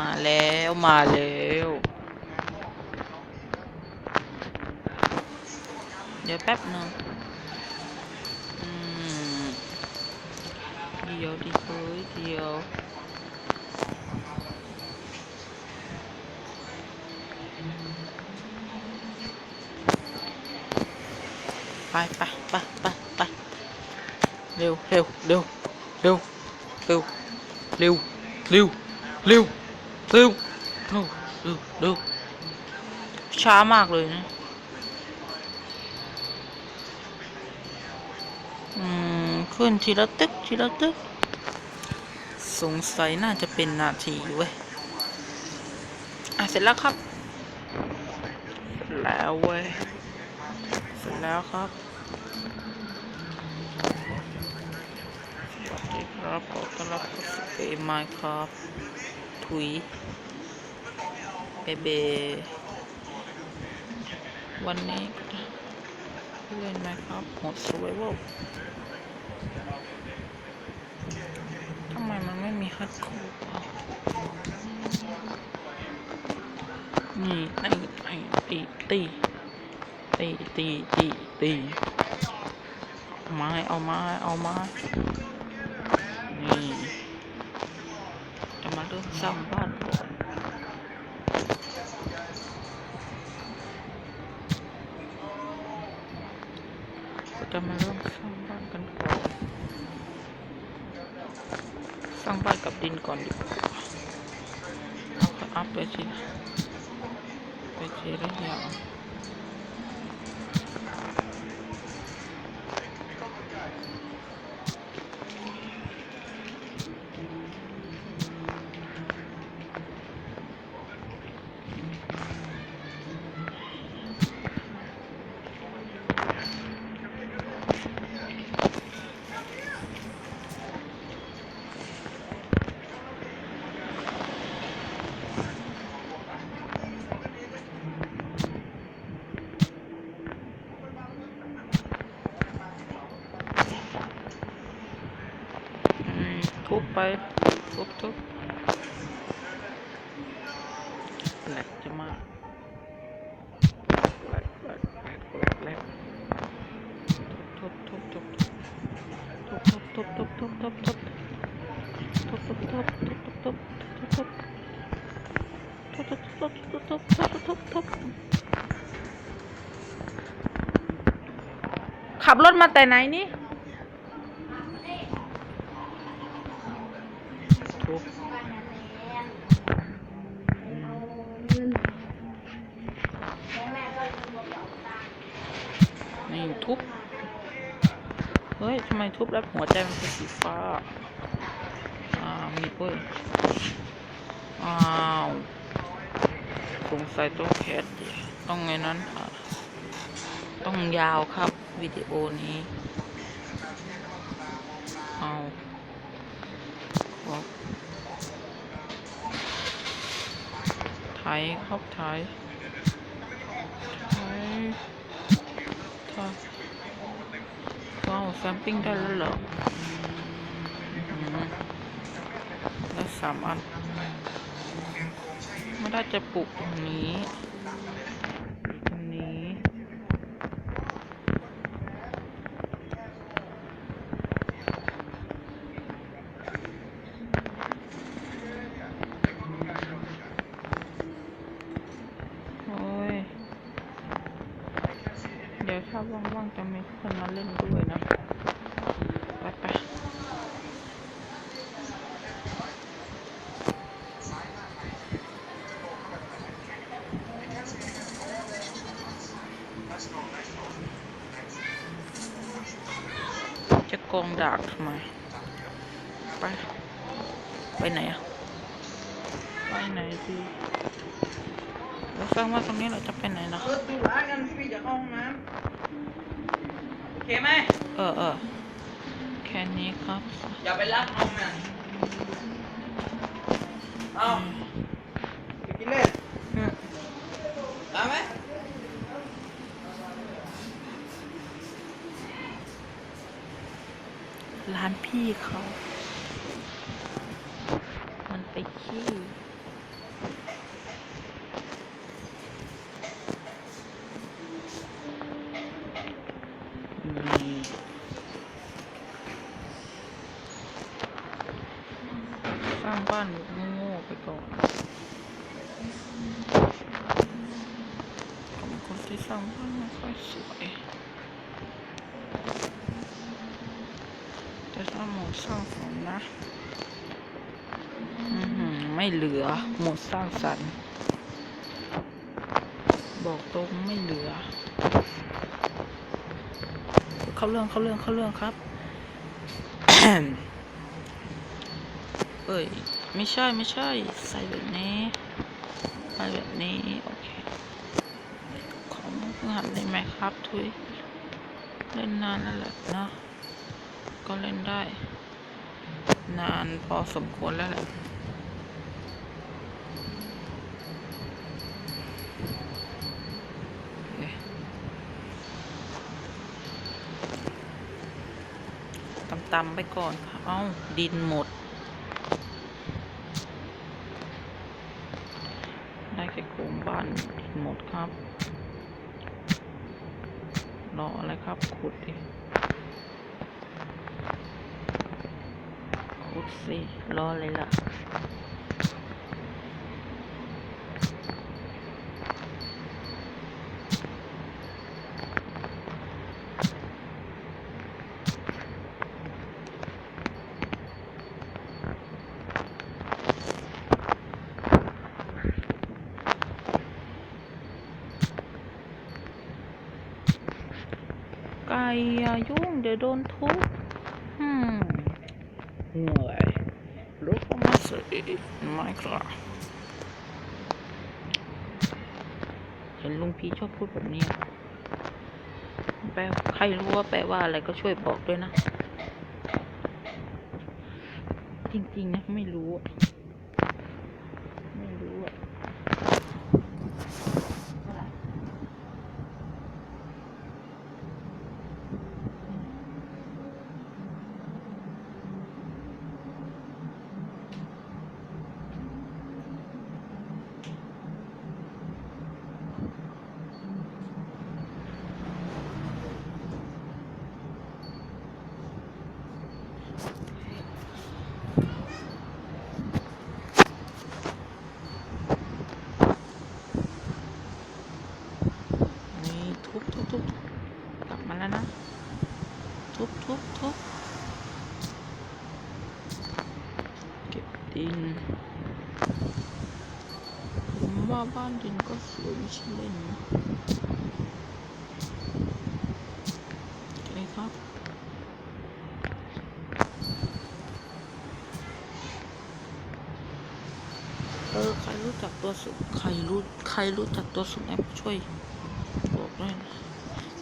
มาแล้วมาแล้วเดี๋ยวแป๊บหนึงอืมเดี๋ยวดิเฮ้ยเดี๋ยวไปไปไปไปไปเร็วเร็วเร็วเร็วเร็วเร็วเร็ว เร็วเร็วเร็วเร็วเร็วช้ามากเลยนะอืมขึ้นทีละตึกทีละตึกสงสัยน่าจะเป็นนาทีเว้ยอะเสร็จแล้วครับ แล้วเว้ยเสร็จแล้วครับสวัสดีครับขอต้อนรับเข้าสู่เกมไมค์ครับถุย เบเบวันนี้เล่นไหมครับหมด survival ทำไมมันไม่มีฮัดคูอ่นี่ไอ้ไอตีตีตีตีตีตีเอาไม้เอาไม้เอาไม้นี่จะมาเริ่มสร้างบ้าน จะมาเริ่มสร้างบ้านกันก่อนสร้างบ้านกับดินก่อนดีกว่าเอาก็อัพไปทีไปทีละอย่าง পায়ে পড়তো ব্ল্যাক জামা খাবলোর মাথায় নাইনি นี่ทุบ เฮ้ยทำไมทุบแล้วหัวใจมันเป็นสีฟ้า อ่า มีเว้ย อ้าวสงสัยต้องแคสต์ต้องไงนั้นค่ะ ต้องยาวครับ วิดีโอนี้อ้าว ยครับไทยไทยทยว้าวแซมปิ้งได้แล้วเหรอได้สามอัน ไม่ได้จะปลูกตรงนี้ ตรงนี้ โอ้ย เดี๋ย วถ้าว่างๆจะมีคนมาเล่นด้วยนะไปไปจะกองดากทำไมไป ไปไหนอะไปไหนดีแล้วฟังว่าตรงนี้เราจะไปไหนนะเปิดตู้ร้านกันพี่จะเข้าห้องน้ำโอ เคไหมเออเออแค่นี้ครับ อย่าไปรักห้องนะเอาไปกินเล่นอืมตามไหมร้านพี่เขา มันไปขี้างบ้านโง่ๆไปก่อนผมคนที่สร้างบ้านไม่ค่อยสวย แต่ถ้าหมดสร้างสรรค์นะไม่เหลือหมดสร้างสรรค์ บอกตรงไม่เหลือ เข้าเรื่องเข้าเรื่องเข้าเรื่องครับ เอ้ย ไม่ใช่ไม่ใช่ ใส่แบบนี้ใส่แบบนี้ โอเค ของเพิ่งหัดเล่นไหมครับทุย เล่นนานแล้วแหละนะ ก็เล่นได้ นานพอสมควรแล้วแหละตำๆไปก่อนค่ะเอ้า ดินหมด ได้แค่โครงบ้านดินหมดครับ รออะไรครับ ขุดดิขุดสิ รอเลยล่ะ อย่ายุ่งเดี๋ยวโดนทุบอืมเหนื่อยลุกออกมาสิไม่ครับเห็นลุงพีชอบพูดแบบนี้แปลใครรู้ว่าแปลว่าอะไรก็ช่วยบอกด้วยนะ จริงๆนะไม่รู้อะไม่รู้อะ นี่ทุบทุบทุบกลับมาแล้วนะ ทุบทุบทุบเก็บดิน ผมว่าบ้านดินก็สวยไม่ใช่เล่นนะโอเคครับเออใครรู้จักตัวสุดใครรู้ใครรู้จักตัวสุดแอปช่วยบอกด้วยนะ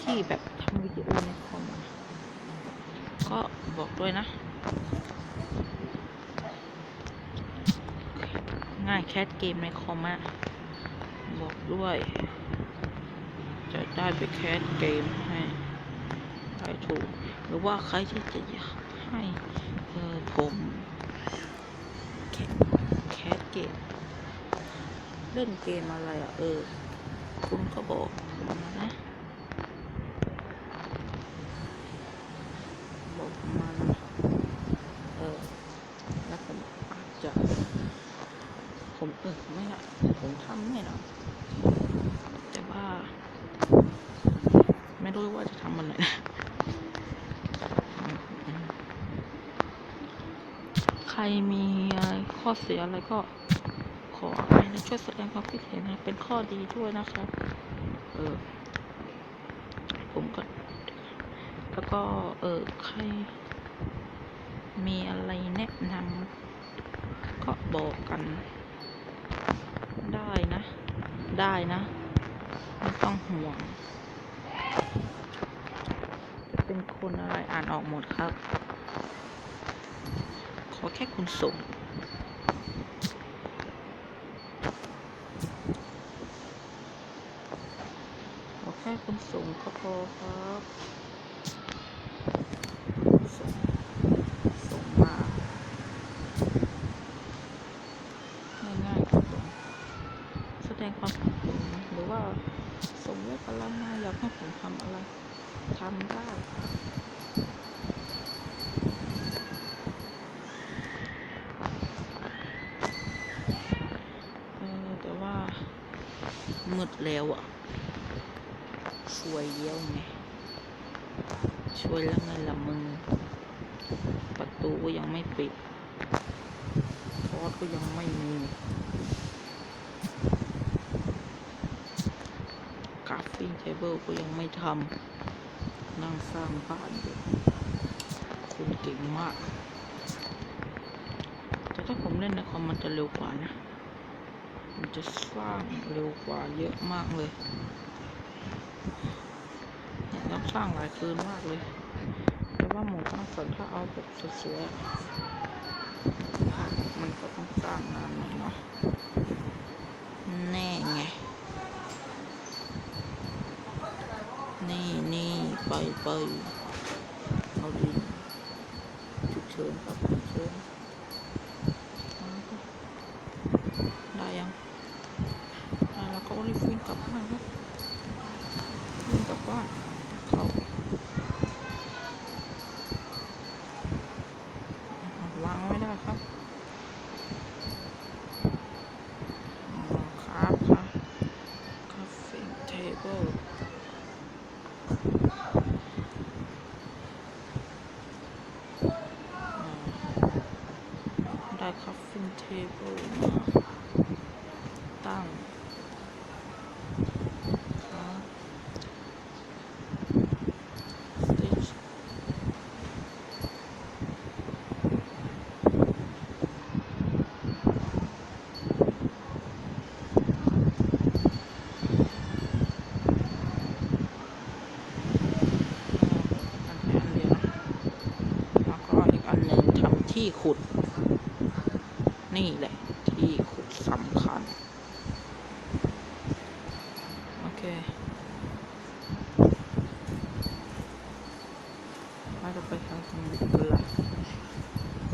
ที่แบบทำวิดีโอในคอมอะก็บอกด้วยนะ ง่ายแคสเกมในคอมอะ ด้วย จะได้ไปแคสเกมให้ได้ถูก หรือว่าใครที่จะอยากให้เออผมแคสเกม เล่นเกมอะไรอะ เออ คุณก็บอกผมนะบอกมมานเออแล้วผมอาจจะ ผมเออไม่ละผมทำไม่ละ แต่ว่า ไม่รู้ว่าจะทำมันไหนะอืมใครมีอะไรข้อเสียอะไรก็ขออภัยและช่วยแสดงความคิดเห็นนะ เป็นข้อดีด้วยนะครับเออผมก็ แล้วก็ เออใคร มีอะไรแนะนำก็บอกกันได้นะ ได้นะไม่ต้องห่วง จะเป็นคนอะไรอ่านออกหมดครับ ขอแค่คุณส่งขอแค่คุณส่งก็พอครับ ทำได้แต่ว่ามืดแล้วอะ ช่วยเยี่ยวไง ช่วยแล้วไงละมึง ประตูก็ยังไม่ปิดทอดก็ยังไม่มีกราฟฟิ้งเทเบิลก็ยังไม่ทำ นั่งสร้างบ้านอยู่คุณเก่งมาก แต่ถ้าผมเล่นในคอมมันจะเร็วกว่านะ มันจะสร้างเร็วกว่าเยอะมากเลยเนี่ยต้องสร้างหลายคืนมากเลย แต่ว่าหมู่บ้านฝนถ้าเอาแบบสวยๆมันก็ต้องสร้างนานหน่อยเนาะแน่ไง นี่นี่ไปไปเอาดินฉุกเฉินครับฉุกเฉินเอาละครับได้ยังได้แล้วก็รีบวิ่งกลับบ้านครับวิ่งกลับบ้าน คัฟฟินเทเบิลตั้งครับสติชอันเดียวแล้วก็อันหนึ่งทำที่ขุด นี่แหละที่ขุดสำคัญ